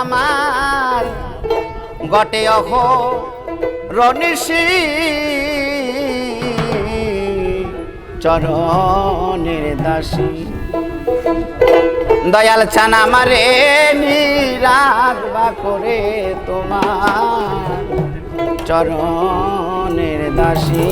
আমার গটে অহ রনিশি চরণের দাসী। দয়াল আমারে নিরাগ বা করে তোমার চরণের দাসী।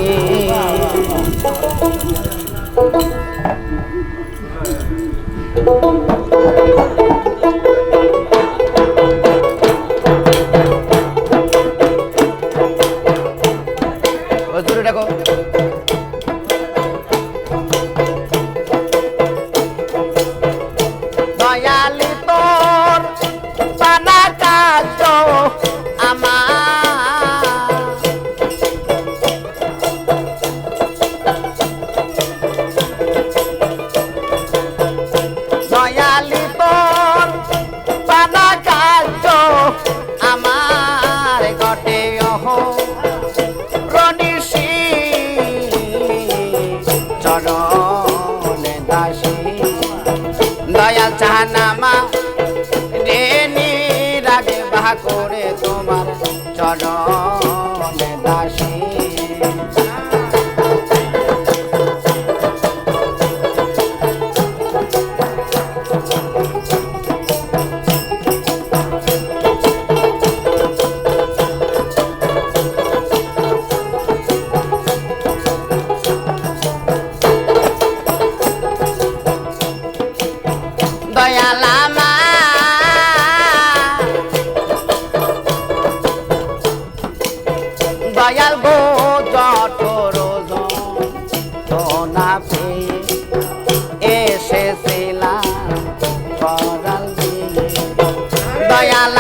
করে দয়াল গো জঠর না পেয়ে এসেছিলাম দয়াল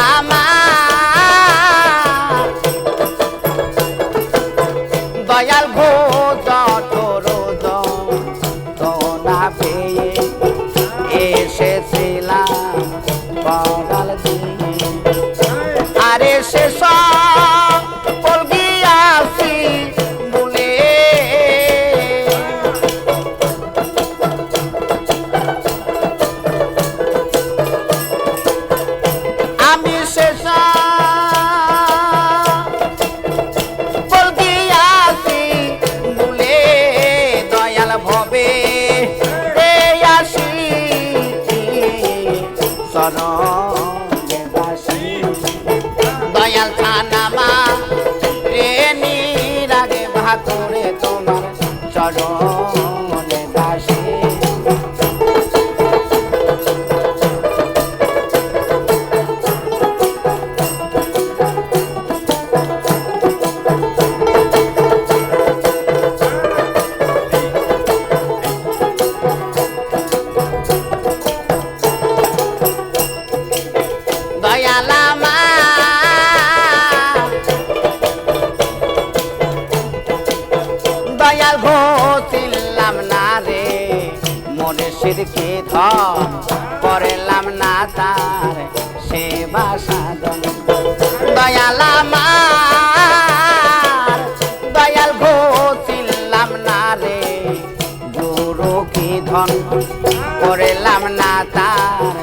ঘোষিলাম না রে, মনে সিরকে ধর করলাম না তার সেবা সাধন। দয়ালামা দয়াল ঘোষিলাম না রে, গুরু কি ধন? করলাম না তার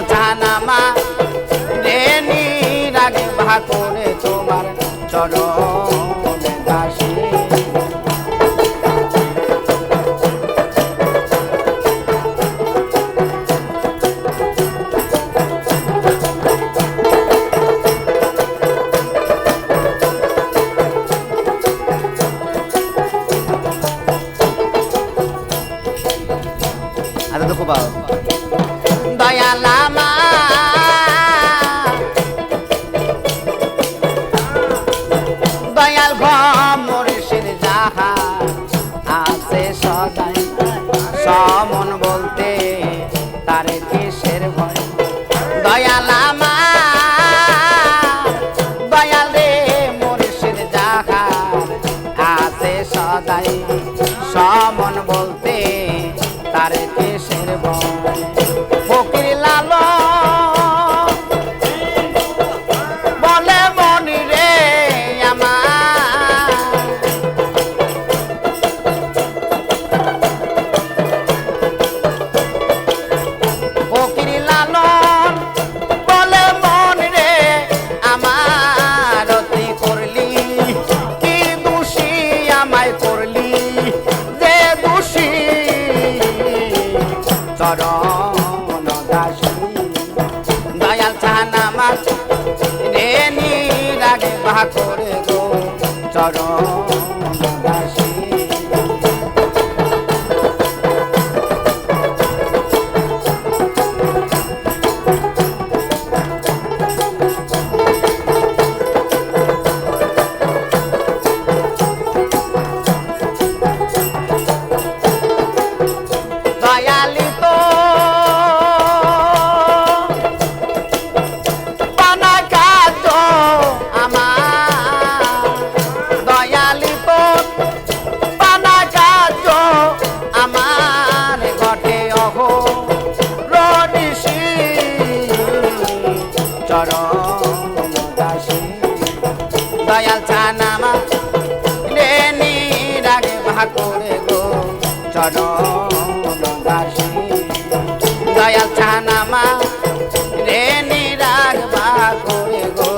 দয়াল চাহানামা রেনি রাগে ভা তোমার চরণে দাসী। ada তারে কেশের ভয় চরণ দাসী দয়াল ছানা মাছ রে নিরাগে বাহা করে গো চরণ চানামা রে নিরাগে ভা করে গো, চরণ দাসী। দয়াল চানামা রে নিরাগ ভা করে গো,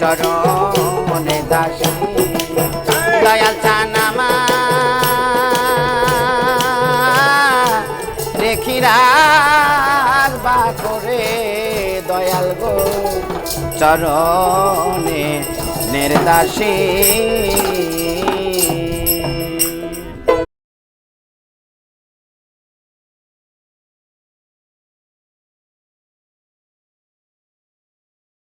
চরণ দাসী। দয়াল চানামা, রেখি রাগ বা করে দয়াল গো, চরণে নির্দাসী